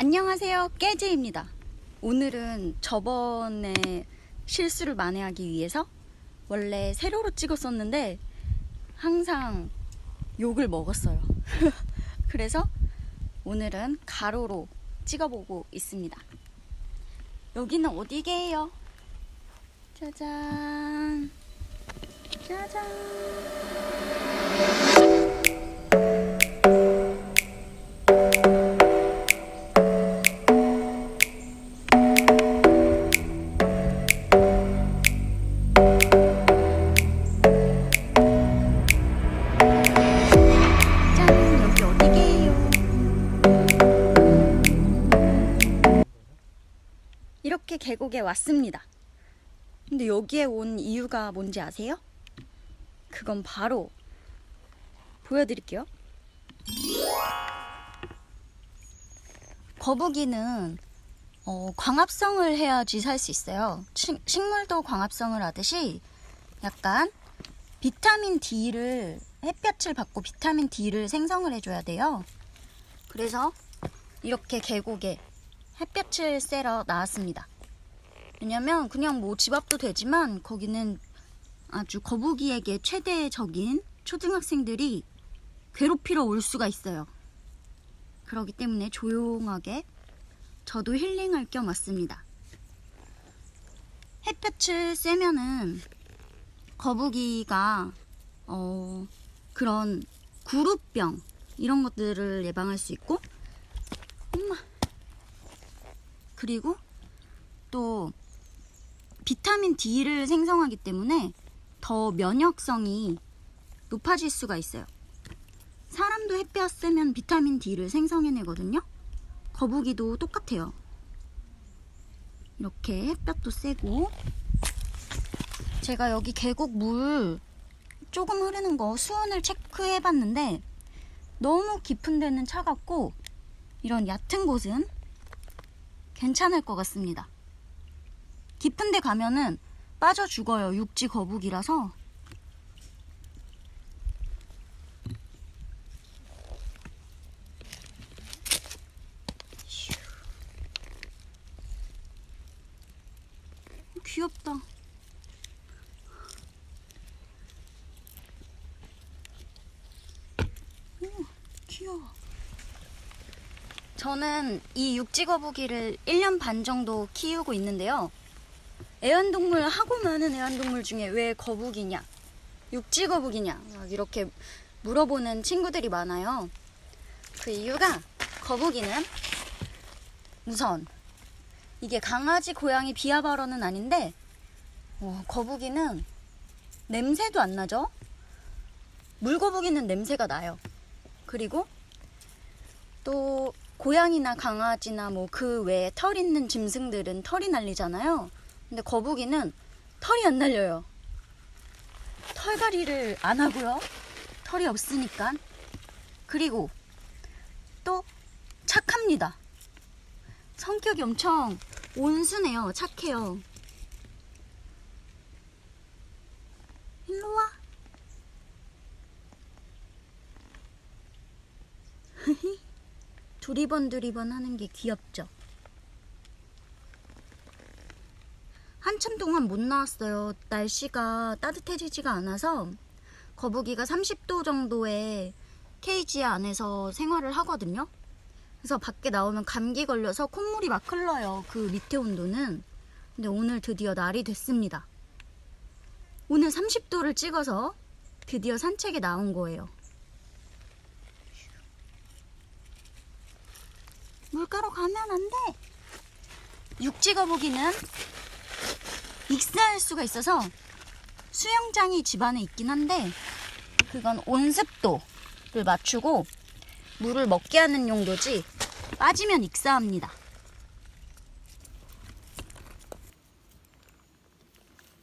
안녕하세요. 깨제입니다. 오늘은 저번에 실수를 만회하기 위해서 원래 세로로 찍었었는데 항상 욕을 먹었어요. 그래서 오늘은 가로로 찍어보고 있습니다. 여기는 어디게요? 짜잔. 짜잔. 이렇게 계곡에 왔습니다. 근데 여기에 온 이유가 뭔지 아세요? 그건 바로 보여드릴게요. 거북이는 어, 광합성을 해야지 살 수 있어요. 식- 식물도 광합성을 하듯이 약간 비타민 D를 햇볕을 받고 비타민 D를 생성을 해줘야 돼요. 그래서 이렇게 계곡에 햇볕을 쐬러 나왔습니다. 왜냐면 그냥 뭐 집 앞도 되지만 거기는 아주 거북이에게 최대적인 초등학생들이 괴롭히러 올 수가 있어요. 그렇기 때문에 조용하게 저도 힐링할 겸 왔습니다. 햇볕을 쐬면은 거북이가 어, 그런 구루병 이런 것들을 예방할 수 있고 엄마 그리고 또 비타민 D를 생성하기 때문에 더 면역성이 높아질 수가 있어요. 사람도 햇볕 쐬면 비타민 D를 생성해내거든요. 거북이도 똑같아요. 이렇게 햇볕도 쐬고 제가 여기 계곡 물 조금 흐르는 거 수온을 체크해 봤는데 너무 깊은 데는 차갑고 이런 얕은 곳은 괜찮을 것 같습니다. 깊은 데 가면은 빠져 죽어요. 육지 거북이라서. 휴. 귀엽다. 오, 귀여워. 저는 이 육지거북이를 1년 반 정도 키우고 있는데요. 애완동물 하고 많은 애완동물 중에 왜 거북이냐, 육지거북이냐 막 이렇게 물어보는 친구들이 많아요. 그 이유가 거북이는 우선 이게 강아지, 고양이 비하 발언은 아닌데 어, 거북이는 냄새도 안 나죠? 물거북이는 냄새가 나요. 그리고 또 고양이나 강아지나 뭐 그 외에 털 있는 짐승들은 털이 날리잖아요. 근데 거북이는 털이 안 날려요. 털갈이를 안 하고요. 털이 없으니까. 그리고 또 착합니다. 성격이 엄청 온순해요. 착해요. 일로 와. 두리번 두리번 하는 게 귀엽죠? 한참 동안 못 나왔어요. 날씨가 따뜻해지지가 않아서 거북이가 30도 정도의 케이지 안에서 생활을 하거든요. 그래서 밖에 나오면 감기 걸려서 콧물이 막 흘러요. 그 밑에 온도는. 근데 오늘 드디어 날이 됐습니다. 오늘 30도를 찍어서 드디어 산책에 나온 거예요. 물가로 가면 안 돼. 육지 거북이는 익사할 수가 있어서 수영장이 집안에 있긴 한데 그건 온습도를 맞추고 물을 먹게 하는 용도지 빠지면 익사합니다.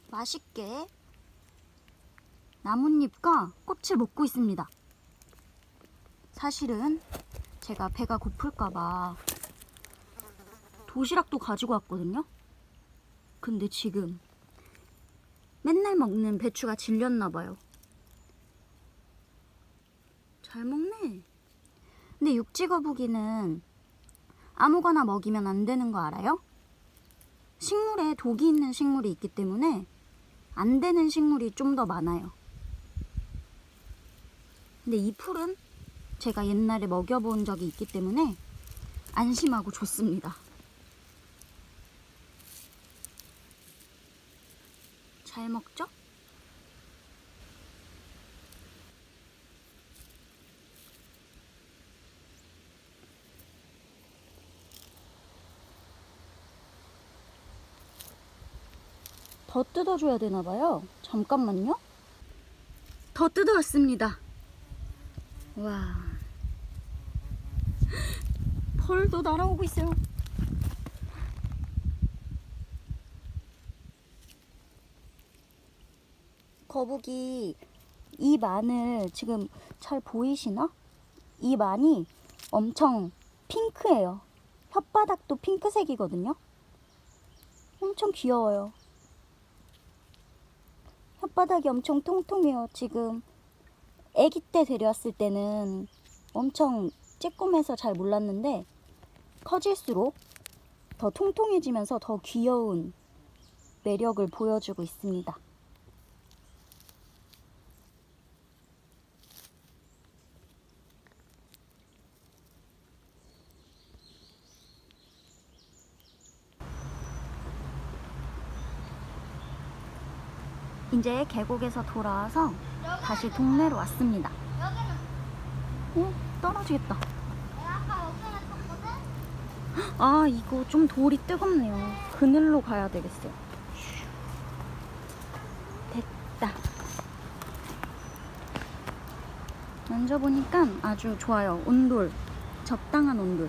맛있게 나뭇잎과 꽃을 먹고 있습니다. 사실은 제가 배가 고플까봐 도시락도 가지고 왔거든요. 근데 지금 맨날 먹는 배추가 질렸나 봐요. 잘 먹네. 근데 육지 거북이는 아무거나 먹이면 안 되는 거 알아요? 식물에 독이 있는 식물이 있기 때문에 안 되는 식물이 좀 더 많아요. 근데 이 풀은 제가 옛날에 먹여본 적이 있기 때문에 안심하고 좋습니다. 잘 먹죠? 더 뜯어줘야 되나 봐요. 잠깐만요. 더 뜯어왔습니다. 와. 벌도 날아오고 있어요. 거북이 이 마늘 지금 잘 보이시나? 이 만이 엄청 핑크해요. 혓바닥도 핑크색이거든요. 엄청 귀여워요. 혓바닥이 엄청 통통해요. 지금 아기 때 데려왔을 때는 엄청 쬐꼼해서 잘 몰랐는데 커질수록 더 통통해지면서 더 귀여운 매력을 보여주고 있습니다. 이제 계곡에서 돌아와서 다시 동네로 왔습니다. 어? 떨어지겠다. 아, 이거 좀 돌이 뜨겁네요. 그늘로 가야 되겠어요. 됐다. 만져보니까 아주 좋아요. 온돌. 적당한 온돌.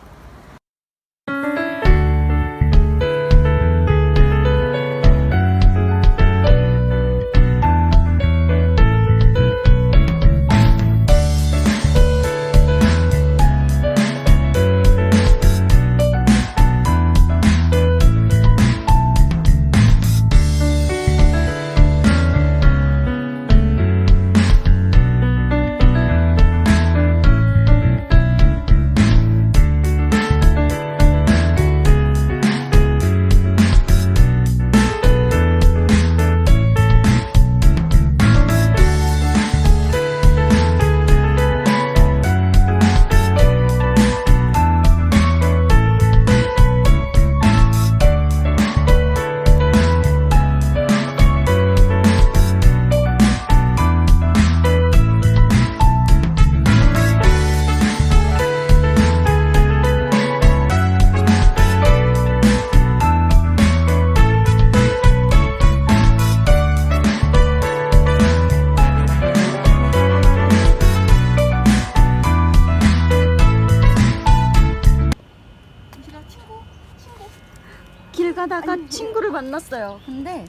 만났어요. 근데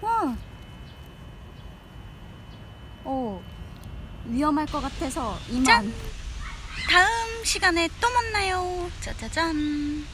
와, 어 위험할 것 같아서 이만. 다음 시간에 또 만나요. 짜자잔.